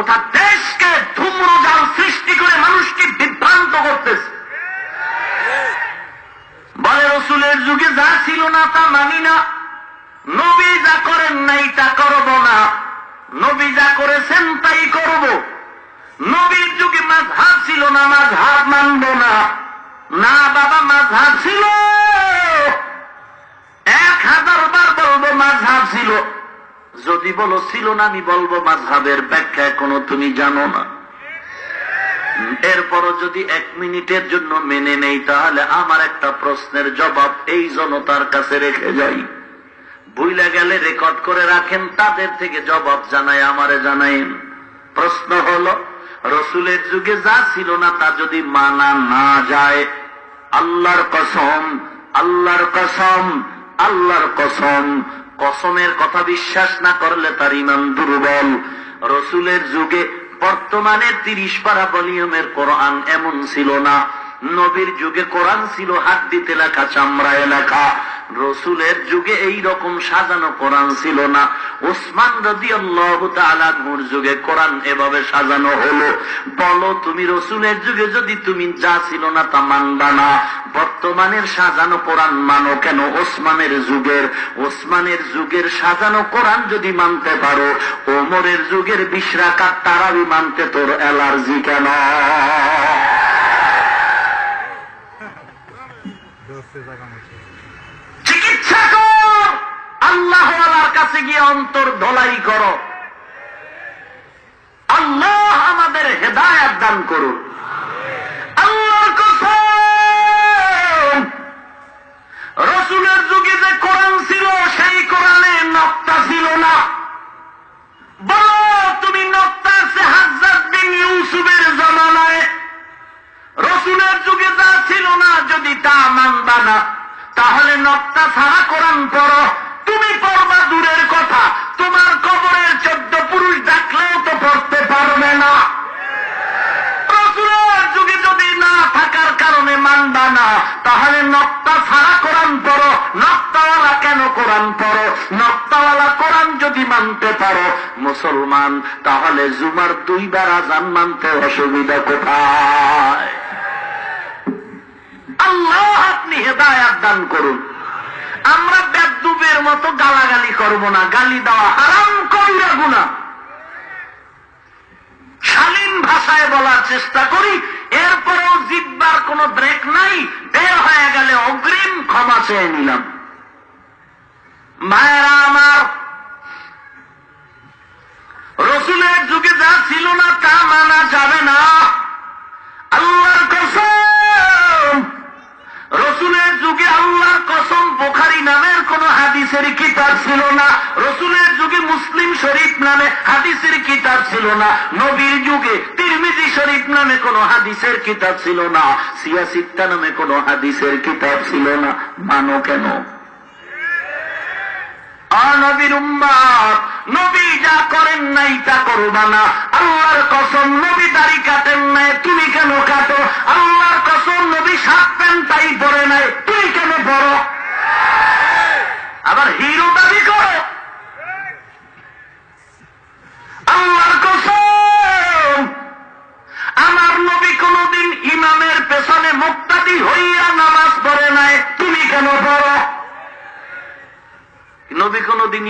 গোটা দেশকে ধূম্রজাল সৃষ্টি করে মানুষকে বিভ্রান্ত করতেছে। বলে রসুলের যুগে যা ছিল না তা মানি না। নবী যা করেন নাই তা করব না। নবী যা করেছেন তাই করব। নবীর যুগে মাঝহাব ছিল না, মাঝহাব মানব না। না, বাবা, মাঝহাব ছিল। এক হাজার বার বলব মাঝহাব ছিল। যদি বলো ছিল না, আমি বলব মাঝহাবের ব্যাখ্যা কোনো তুমি জানো না। এরপরও যদি এক মিনিটের জন্য মেনে নেই, তাহলে আমার একটা প্রশ্নের জবাব এই জনতার কাছে রেখে যাই। বুইলা গেলে রেকর্ড করে রাখেন, তাদের থেকে জবাব জানায় আমারে জানাইন। প্রশ্ন হলো, রসুলের যুগে যা ছিল না, তা যদি মানা না যায়, আল্লাহর কসম আল্লাহর কসম আল্লাহর কসম কসমের কথা বিশ্বাস না করলে তার ইমান দুর্বল। রসুলের যুগে বর্তমানে তিরিশ পারা ভলিউমের কোরআন এমন ছিল না। নবীর যুগে কোরআন ছিল হাত দিতে লেখা, চামড়ায় লেখা। রসুলের যুগে এই রকম সাজানো কোরআন ছিল না। ওসমান রদি আল্লাহর যুগে কোরআন এভাবে সাজানো হলো। বলো, তুমি রসুলের যুগে যদি তুমি যা ছিল না তা মানবা না। বর্তমানের সাজানো কোরআন মানো কেন? ওসমানের যুগের ওসমানের যুগের সাজানো কোরআন যদি মানতে পারো, ওমরের যুগের বিশ্রাকার তারাবি মানতে তোর অ্যালার্জি কেন? চিকিৎসা কর আল্লাহওয়ালার কাছে গিয়ে অন্তর ধলাই করো। আল্লাহ আমাদের হেদায়াত দান করুন। আল্লাহর কসম, রসুলের যুগে যে কোরআন ছিল, সেই কোরআনে নক্তা ছিল না। বলো, তুমি নক্তা আছে হাজার বিন ইউসুফের জমানায় রসুলের যুগে যা ছিল না, যদি তা মানবা না, তাহলে নক্তা ছাড়া কোরআন পড়ো। তুমি পড়বা দূরের কথা। তোমার কবরের চোদ্দ পুরুষ ডাকলেও তো পড়তে পারবে না। যুগে যদি না থাকার কারণে মানবা না, তাহলে নক্তা ছাড়া কোরআন পড়ো। নক্তাওয়ালা কেন কোরআন পড়ো? নক্তাওয়ালা কোরআন যদি মানতে পারো, মুসলমান, তাহলে জুমার দুইবার আজান মানতে অসুবিধা কোথায়? আল্লাহ আপনি হেদায়াত দান করুন। আমরা বেদুবের মতো গালাগালি করব না, গালি দেওয়া হারাম করিয়া গুণা শালীন ভাষায় বলার চেষ্টা করি, এরপরেও জিব্বার কোনো ব্রেক নাই, বের হয়ে গেলে অগ্রিম ক্ষমা চেয়ে নিলাম। মায়েরা আমার, রসুলের যুগে যা ছিল না তা মানা যাবে না। আল্লাহর কসম, বোখারি নামের কোন হাদিসের কিতাব ছিল না, রসুলের যুগে মুসলিম শরীফ নামে হাদিসের কিতাব ছিল না, নবীর যুগে তিরমিজি শরীফ নামে কোন হাদিসের কিতাব ছিল না, সিয়াসিত্তা নামে কোন হাদিসের কিতাব ছিল না। মানো কেন? নবীর উম্মাদ, নবী যা করেন নাই তা করবা না। আল্লাহর কসম, নবী দাড়ি কাটেন নাই, তুমি কেন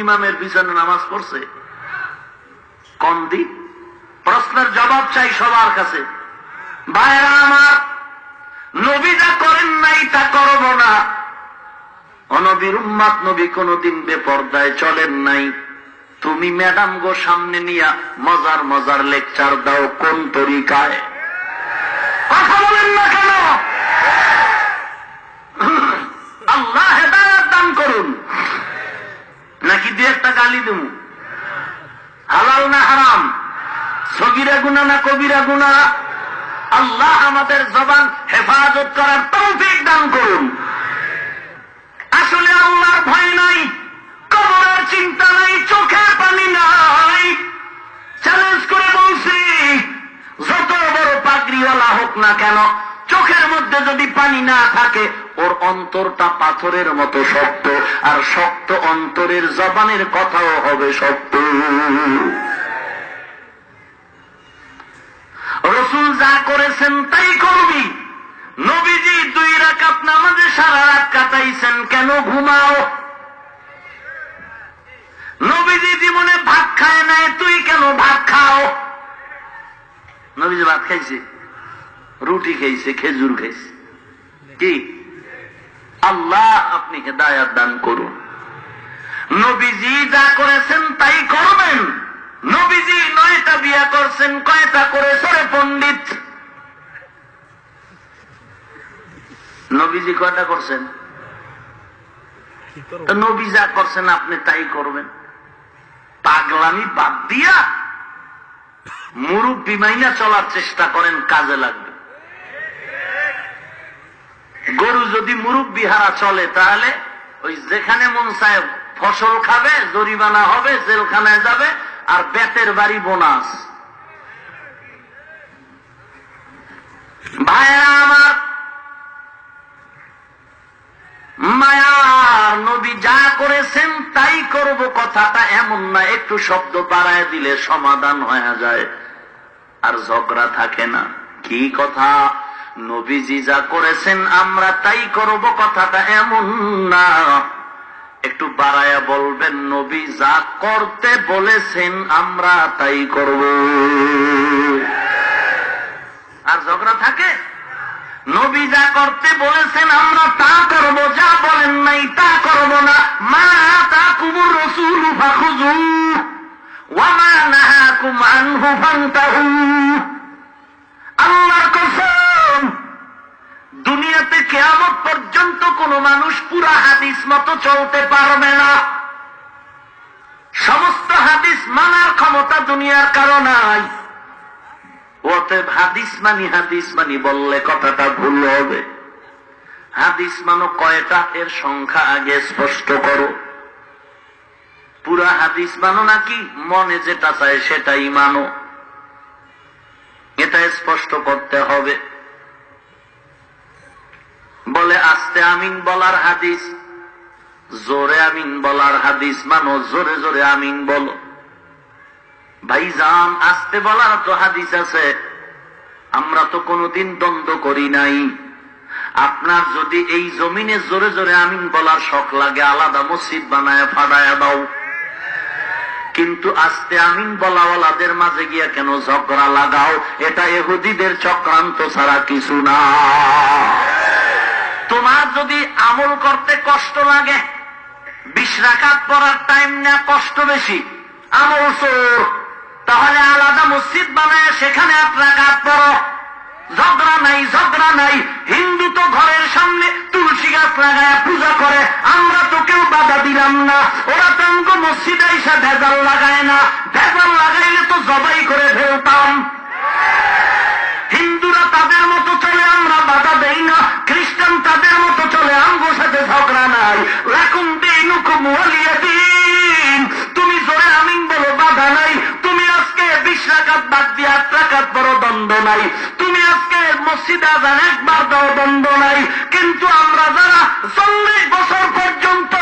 ইমামের পিছনে নামাজ পড়ছে? কম দিন প্রশ্নের জবাব চাই সবার কাছে। ভাইরা আমার, নবী যা করেন নাই তা করব না। অনবীর উম্মাদ নবী কোনদিন বেপর্দায় চলেন নাই। তুমি ম্যাডাম গো সামনে নিয়া মজার মজার লেকচার দাও কোন তরিকায়? কথা বলেন না কেন আল্লাহ হেদায়াত দান করুন নাকি দু গালি হালাল না হারাম? সগিরা গুণা না কবিরা গুণা আল্লাহ আমাদের জবান হেফাজত করার তৌফিক দান করুন। আসলে আল্লাহর ভয় নাই, কবরের চিন্তা নাই চোখে পানি নাই। চ্যালেঞ্জ করে বলছি, যত বড় পাগড়িওয়ালা হোক না কেন, চোখের মধ্যে যদি পানি না থাকে ওর অন্তরটা পাথরের মতো শক্ত, আর শক্ত অন্তরের জবানের কথাও হবে শক্ত। রসুল যা করেছেন তাই করবি। নবীজি দুই রাকাত নামাজে সারা রাত কাটাইছেন, কেন ঘুমাও? নবীজি জীবনে ভাত খায় নাই, তুই কেন ভাত খাও? নবীজি ভাত খাইছে, রুটি খাইছে, খেজুর খাইছে। কি? আল্লাহ আপনি হেদায়াত দান করুন। নবীজি যা করেছেন তাই করবেন। নবীজি নয়টা বিয়া করছেন, কয়টা করেছে রে পণ্ডিত? নবীজি কয়টা করছেন? নবী যা করছেন আপনি তাই করবেন। পাগলামি বাদ দিয়া মুরুব্বি মাইনা চলার চেষ্টা করেন, কাজে লাগবে। গরু যদি মুরব্বি হারা চলে, তাহলে ওই যেখানে মন চায় ফসল খাবে, জরিমানা হবে, জেলখানায় যাবে, আর বেতের বাড়ি বোনাস। ভাইরা আমার, মায়ার নবী যা করেছেন তাই করব, কথাটা এমন না, একটু শব্দ বাড়ায় দিলে সমাধান হয়ে যায়। আর ঝগড়া থাকে না। কি কথা? নবীজি যা করেছেন, আমরা তাই করব, কথাটা এমন না। একটু বাড়ায়া বলবেন, নবী যা করতে বলেছেন, আমরা তাই করব। আর ঝগড়া থাকে? নবী যা করতে বলেছেন, আমরা তা করব, যা বলেন নাই, তা করব না। মা তা কুমুর রসুল ফাখুজু ওয়ামা নাহাকুম আনহু ফান্তাহু। কেয়ামত পর্যন্ত কোন মানুষ পুরা হাদিস মতো চলতে পারবে না। সমস্ত হাদিস মানার ক্ষমতা দুনিয়ার কারও নাই। অতএব হাদিস মানি হাদিস মানি বললে কথাটা ভুল হবে। হাদিস মানো কয়টা? এর সংখ্যা আগে স্পষ্ট করো। পুরা হাদিস মানো নাকি? মনে যেটা চায় সেটাই মানো। এটা স্পষ্ট করতে হবে। বলে, আস্তে আমিন বলার হাদিস, জোরে আমিন বলার হাদিস, মানো, জোরে জোরে আমিন বলো। ভাইজান, আস্তে বলার তো হাদিস আছে। আমরা তো কোনোদিন দ্বন্দ্ব করি নাই। আপনার যদি এই জমিনে জোরে জোরে আমিন বলার শখ লাগে, আলাদা মসজিদ বানায় ফাড়ায় দাও। কিন্তু আস্তে আমিন বলাওয়ালাদের মাঝে গিয়া কেন ঝগড়া লাগাও? এটা এহুদিদের চক্রান্ত ছাড়া কিছু না। তোমার যদি আমল করতে কষ্ট লাগে, বিশ রাখাত পড়ার টাইম না, কষ্ট বেশি। আমল চোর। তাহলে আলাদা মসজিদ বানায় সেখানে আট রাখাত পড়ো। ঝগড়া নাই ঝগড়া নাই। হিন্দু তো ঘরের সামনে তুলসী গাছ লাগায় পূজা করে। আমরা তো কেউ বাধা দিলাম না। ওরা তো আমাকে মসজিদে এসে ভেজাল লাগায় না। ভেজাল লাগাইলে তো জবাই করে ফেলতাম। তাদের মতো চলে আমরা বাধা দেই না। খ্রিস্টান তাদের মতো চলে আমগোর সাথে ঝগড়া নাই। লাকুম দিনুকুম ওয়ালিয়া দিন। তুমি জোরে আমিন বলো, বাধা নাই। তুমি আজকে বিশ রাকাত বাদ দিয়ে আট রাকাত বড় দ্বন্দ্ব নাই। তুমি আজকে মসজিদ আজান একবার দাও, দ্বন্দ্ব নাই। কিন্তু আমরা যারা চল্লিশ বছর পর্যন্ত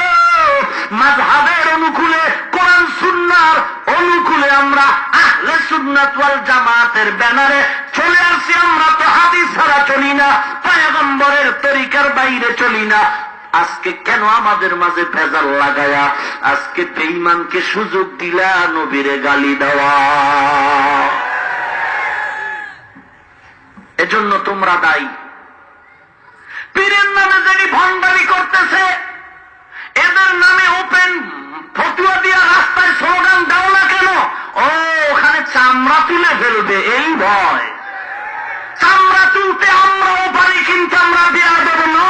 মাঝহাবের অনুকূলে, কোরআন সুন্নার অনুকূলে আমরা আহলে সুন্নাত জামাতের ব্যানারে চলে আসছি, আমরা চলি না, পয়গম্বরের তরিকার বাইরে চলি না। আজকে কেন আমাদের মাঝে ভেজাল লাগায়া? আজকে বেইমানকে সুযোগ দিলা নবীরে গালি দেওয়া। এজন্য তোমরা দায়ী। পীরের নামে যিনি ভণ্ডারি করতেছে, এদের নামে ওপেন ফতুয়া দিয়া রাস্তায় স্লোগান দাও না কেন? ও, ওখানে চামড়া তুলে ফেলবে, এই ভয়। তুলতে আমরাও পারি, কিন্তু আমরা দেওয়া দেব না।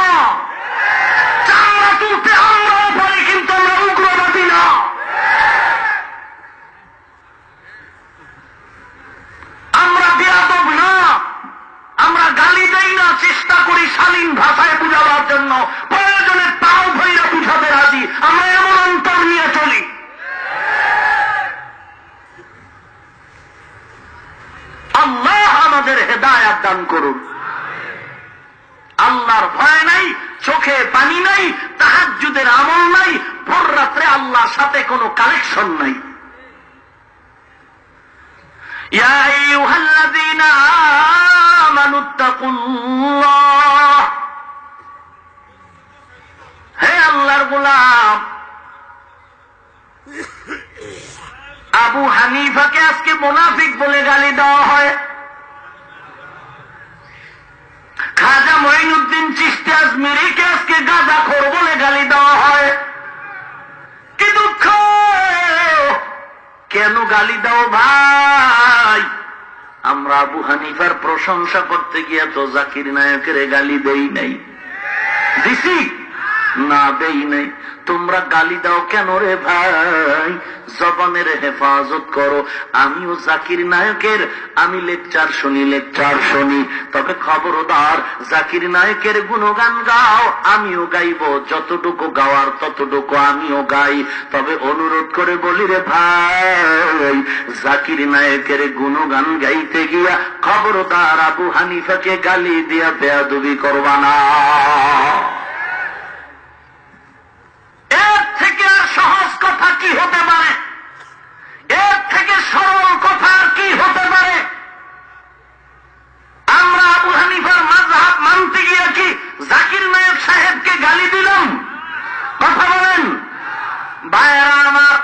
চামড়া তুলতে আমরাও পারি, কিন্তু আমরা উগ্রবাদী না। আমরা বেয়াদব না। আমরা গালি দেই না, চেষ্টা করি শালীন ভাষায় বুঝাবার জন্য। প্রয়োজনে তাও ভৈরা বুঝাতে রাজি। আমরা এমন অন্তর নিয়ে চলি। আল্লাহ আমাদের হেদায়াত দান করুন ভয় নাই, চোখে পানি নাই তাহার যুদের আমল নাই, ভোর রাত্রে আল্লাহর সাথে কোনো কানেকশন নাই। হে আল্লাহর গোলাম, আবু হানিফাকে আজকে মোনাফিক বলে গালি দেওয়া হয়। মঈনুদ্দিন চিস্তি আজমিরিকে আজকে গাঁজা খোর বলে গালি দেওয়া হয়। কি দুঃখ? কেন গালি দাও ভাই? আমরা আবু হানিফার প্রশংসা করতে গিয়ে তো জাকির নায়কের গালি দেই নাই। দিছি? না, দেই নাই। তোমরা গালি দাও কেন রে ভাই? জবানের হেফাজত করো। আমিও জাকির নায়কের, আমি লেকচার শুনি লেকচার শুনি। তবে খবরদার, জাকির নায়কের গুণগান গাও, আমিও গাইব। যতটুকু গাওয়ার ততটুকু আমিও গাই। তবে অনুরোধ করে বলি রে ভাই, জাকির নায়কের গুণগান গাইতে গিয়া খবরদার আবু হানিফাকে গালি দিয়া বেয়াদুবি করবা না এর থেকে আর সহজ কথা কি হতে পারে? এর থেকে সরল কথা আর কি হতে পারে? আমরা আবু হানিফার মাঝহাব মানতে গিয়ে কি জাকির নায়ক সাহেবকে গালি দিলাম? কথা বলেন। ভাইয়েরা আমার,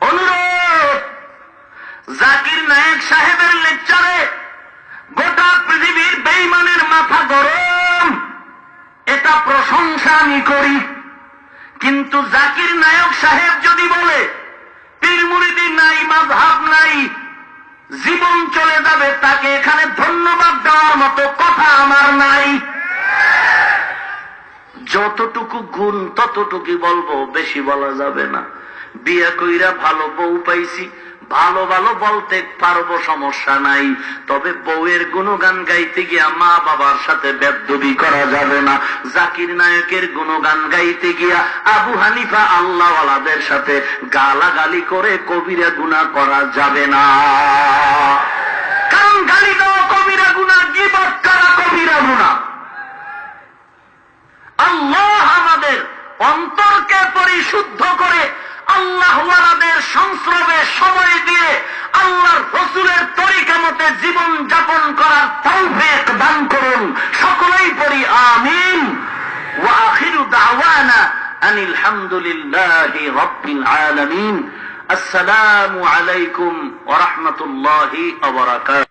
অনুরোধ, জাকির নায়ক সাহেবের লেকচারে গোটা পৃথিবীর বেইমানের মাথা গরম। এটা প্রশংসা আমি করি। কিন্তু জাকির নায়ক সাহেব যদি বলে পীরমুরিদি নাই মাঝহাব নাই, জীবন চলে যাবে তাকে এখানে ধন্যবাদ দেওয়ার মতো কথা আমার নাই। যতটুকু গুণ ততটুকু বলব, বেশি বলা যাবে না। বিয়া কইরা ভালো বউ পাইছি ভালো ভালো বলতে পারব, সমস্যা নাই। তবে বউয়ের গুণগান গাইতে গিয়া মা বাবার সাথে বেদবি করা যাবে না। জাকির নায়কের গুণগান গাইতে গিয়া আবু হানিফা আল্লাহওয়ালাদের সাথে গালাগালি করে কবিরা গুণা করা যাবে না। কারণ গালি দেওয়া কবিরা গুণা জীবত করা কবিরা গুণা। আল্লাহ আমাদের অন্তরকে পরিশুদ্ধ করে আল্লাহওয়ালাদের সংস্রবে সময় দিয়ে আল্লাহর রসুলের তরিকা মতে জীবন যাপন করার তৌফিক দান করুন। সকলেই পড়ি আমিন। হামদুলিল্লাহি রাব্বিল আলামিন। আসসালামু আলাইকুম ওয়া রাহমাতুল্লাহি ওয়া বারাকাতুহু